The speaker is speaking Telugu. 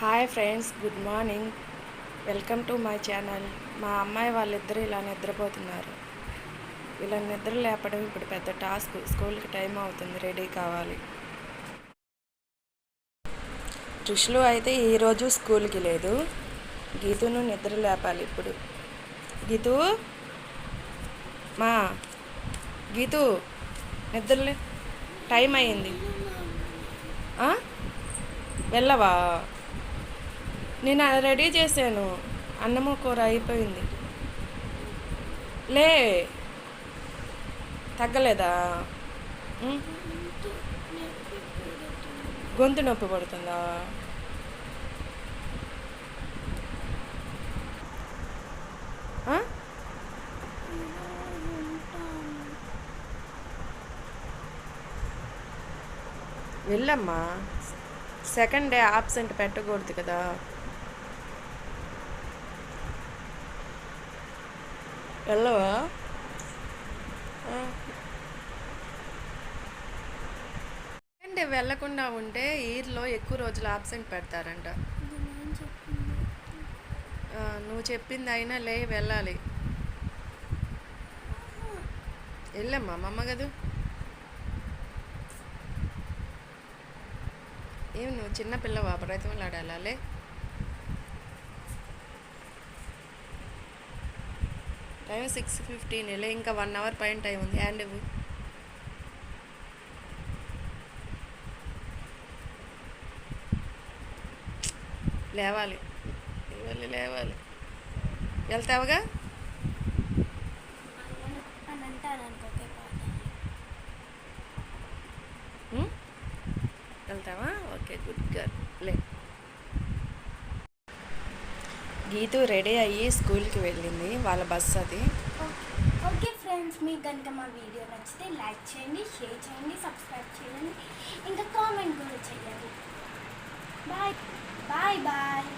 Hi friends good morning. Welcome to my channel. మా అమ్మాయి వాళ్ళిద్దరూ ఇలా నిద్రపోతున్నారు. ఇలా నిద్ర లేపడం ఇప్పుడు పెద్ద టాస్క్. స్కూల్కి టైం అవుతుంది రెడీ కావాలి. ట్రిష్లు అయితే ఈరోజు స్కూల్కి లేదు. గీతును నిద్ర లేపాలి ఇప్పుడు. గీతు? మా గీతు నిద్రలే టైం అయింది. వెళ్ళవా? నేను అది రెడీ చేశాను. అన్నము కూర అయిపోయింది. లే తగ్గలేదా? గొంతు నొప్పి పడుతుందా? వెళ్ళమ్మా. సెకండ్ డే ఆబ్సెంట్ పెట్టకూడదు కదా. వెళ్ళవా? అంటే వెళ్ళకుండా ఉంటే ఈర్లో ఎక్కువ రోజులు ఆబ్సెంట్ పెడతారంట. నువ్వు చెప్పింది అయినా లే వెళ్ళాలి. వెళ్ళమ్మా మా అమ్మ కదా? ఏం నువ్వు చిన్న పిల్లవా? లే. టైం సిక్స్ ఫిఫ్టీన్ లే ఇంకా వన్ అవర్ పైన టైం ఉంది. హ్యాండ్ ఇవ్వు. లేవాలి. లేవాలి లేవాలి. వెళ్తావుగా? వెళ్తావా? Okay good girl. లే. గీతు రెడీ అయ్యి స్కూల్కి వెళ్ళింది వాళ్ళ బస్ అది. ఓకే ఫ్రెండ్స్ మీకు కనుక మా వీడియో నచ్చితే లైక్ చేయండి షేర్ చేయండి సబ్స్క్రైబ్ చేయండి ఇంకా కామెంట్ కూడా చేయండి. Bye bye bye.